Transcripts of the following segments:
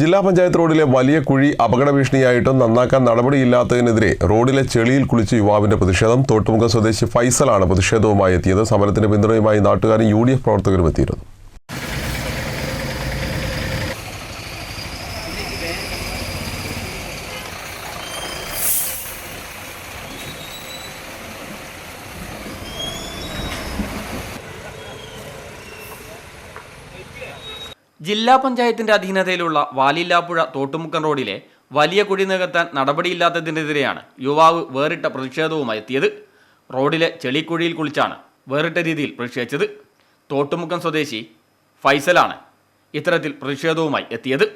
ജില്ലാ പഞ്ചായത്ത് റോഡിലെ വലിയ കുഴി അപകട ഭീഷണിയായിട്ടും നന്നാക്കാൻ നടപടിയില്ലാത്തതിനെതിരെ റോഡിലെ ചെളിയിൽ കുളിച്ച് യുവാവിന്റെ പ്രതിഷേധം. തോട്ടുമുഖം സ്വദേശി ഫൈസലാണ് പ്രതിഷേധവുമായി എത്തിയത്. സമരത്തിന്റെ പിന്തുണയുമായി നാട്ടുകാരും യു ഡി എഫ് പ്രവർത്തകരും എത്തിയിരുന്നു. ജില്ലാ പഞ്ചായത്തിന്റെ അധീനതയിലുള്ള വാലില്ലാപ്പുഴ തോട്ടുമുക്കൻ റോഡിലെ വലിയ കുഴി നികത്താൻ നടപടിയില്ലാത്തതിനെതിരെയാണ് യുവാവ് വേറിട്ട പ്രതിഷേധവുമായി എത്തിയത്. റോഡിലെ ചെളിക്കുഴിയിൽ കുളിച്ചാണ് വേറിട്ട രീതിയിൽ പ്രതിഷേധിച്ചത്. തോട്ടുമുക്കം സ്വദേശി ഫൈസലാണ് ഇത്തരത്തിൽ പ്രതിഷേധവുമായി എത്തിയത്.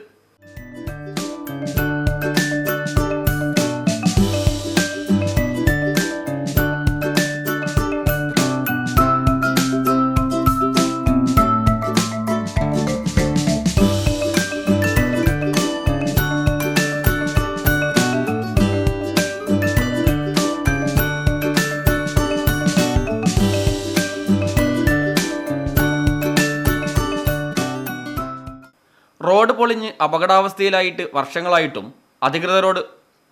റോഡ് പൊളിഞ്ഞ് അപകടാവസ്ഥയിലായിട്ട് വർഷങ്ങളായിട്ടും അധികൃതരോട്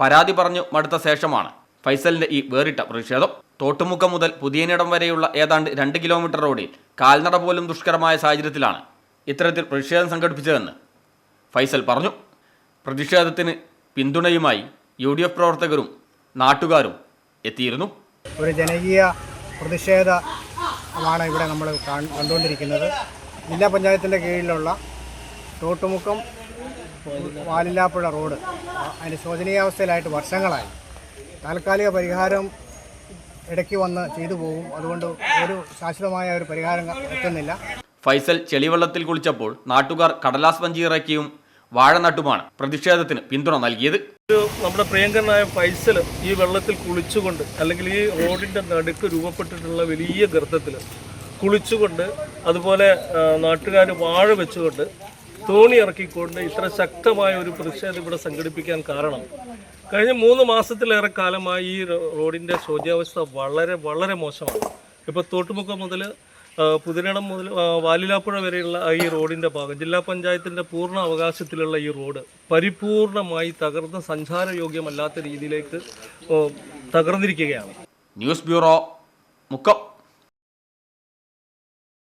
പരാതി പറഞ്ഞു മടുത്ത ശേഷമാണ് ഫൈസലിന്റെ ഈ വേറിട്ട പ്രതിഷേധം. തോട്ടുമുക്കം മുതൽ പുതിയനിടം വരെയുള്ള ഏതാണ്ട് രണ്ട് കിലോമീറ്റർ റോഡിൽ കാൽനട പോലും ദുഷ്കരമായ സാഹചര്യത്തിലാണ് ഇത്തരത്തിൽ പ്രതിഷേധം സംഘടിപ്പിച്ചതെന്ന് ഫൈസൽ പറഞ്ഞു. പ്രതിഷേധത്തിന് പിന്തുണയുമായി യു ഡി എഫ് പ്രവർത്തകരും നാട്ടുകാരും എത്തിയിരുന്നു. ഒരു ജനകീയ പ്രതിഷേധമാണ് ഇവിടെ നമ്മൾ കണ്ടുകൊണ്ടിരിക്കുന്നത്. ജില്ലാ പഞ്ചായത്തിന്റെ കീഴിലുള്ള തോട്ടുമുക്കം വാലില്ലാപ്പുഴ റോഡ്. അതിന്റെ ശോചനീയാവസ്ഥയിലായിട്ട് വർഷങ്ങളായി. താൽക്കാലിക പരിഹാരം ഇടയ്ക്ക് വന്ന് ചെയ്തു പോകും. അതുകൊണ്ട് ഒരു ശാശ്വതമായ ഒരു പരിഹാരം എത്തുന്നില്ല. ഫൈസൽ ചെളിവെള്ളത്തിൽ കുളിച്ചപ്പോൾ നാട്ടുകാർ കടലാസ് പഞ്ചി ഇറക്കിയും വാഴ നട്ടുമാണ് പ്രതിഷേധത്തിന് പിന്തുണ നൽകിയത്. നമ്മുടെ പ്രിയങ്കരനായ ഫൈസൽ ഈ വെള്ളത്തിൽ കുളിച്ചുകൊണ്ട് അല്ലെങ്കിൽ ഈ റോഡിന്റെ നടുക്ക് രൂപപ്പെട്ടിട്ടുള്ള വലിയ ഗർത്തത്തിൽ കുളിച്ചുകൊണ്ട് അതുപോലെ നാട്ടുകാർ വാഴ വെച്ചുകൊണ്ട് തോണി ഇറക്കിക്കൊണ്ട് ഇത്ര ശക്തമായ ഒരു പ്രതിഷേധം ഇവിടെ സംഘടിപ്പിക്കാൻ കാരണം കഴിഞ്ഞ മൂന്ന് മാസത്തിലേറെ കാലമായി ഈ റോഡിന്റെ റോഡിന്റെ ശോച്യാവസ്ഥ വളരെ വളരെ മോശമാണ്. ഇപ്പോൾ തോട്ടുമുക്കം മുതൽ പുതിരണം മുതൽ വാലിലാപ്പുഴ വരെയുള്ള ഈ റോഡിന്റെ ഭാഗം ജില്ലാ പഞ്ചായത്തിന്റെ പൂർണ അവകാശത്തിലുള്ള ഈ റോഡ് പരിപൂർണമായി തകർന്ന് സഞ്ചാരയോഗ്യമല്ലാത്ത രീതിയിലേക്ക് തകർന്നിരിക്കുകയാണ്. News bureau Mukkam.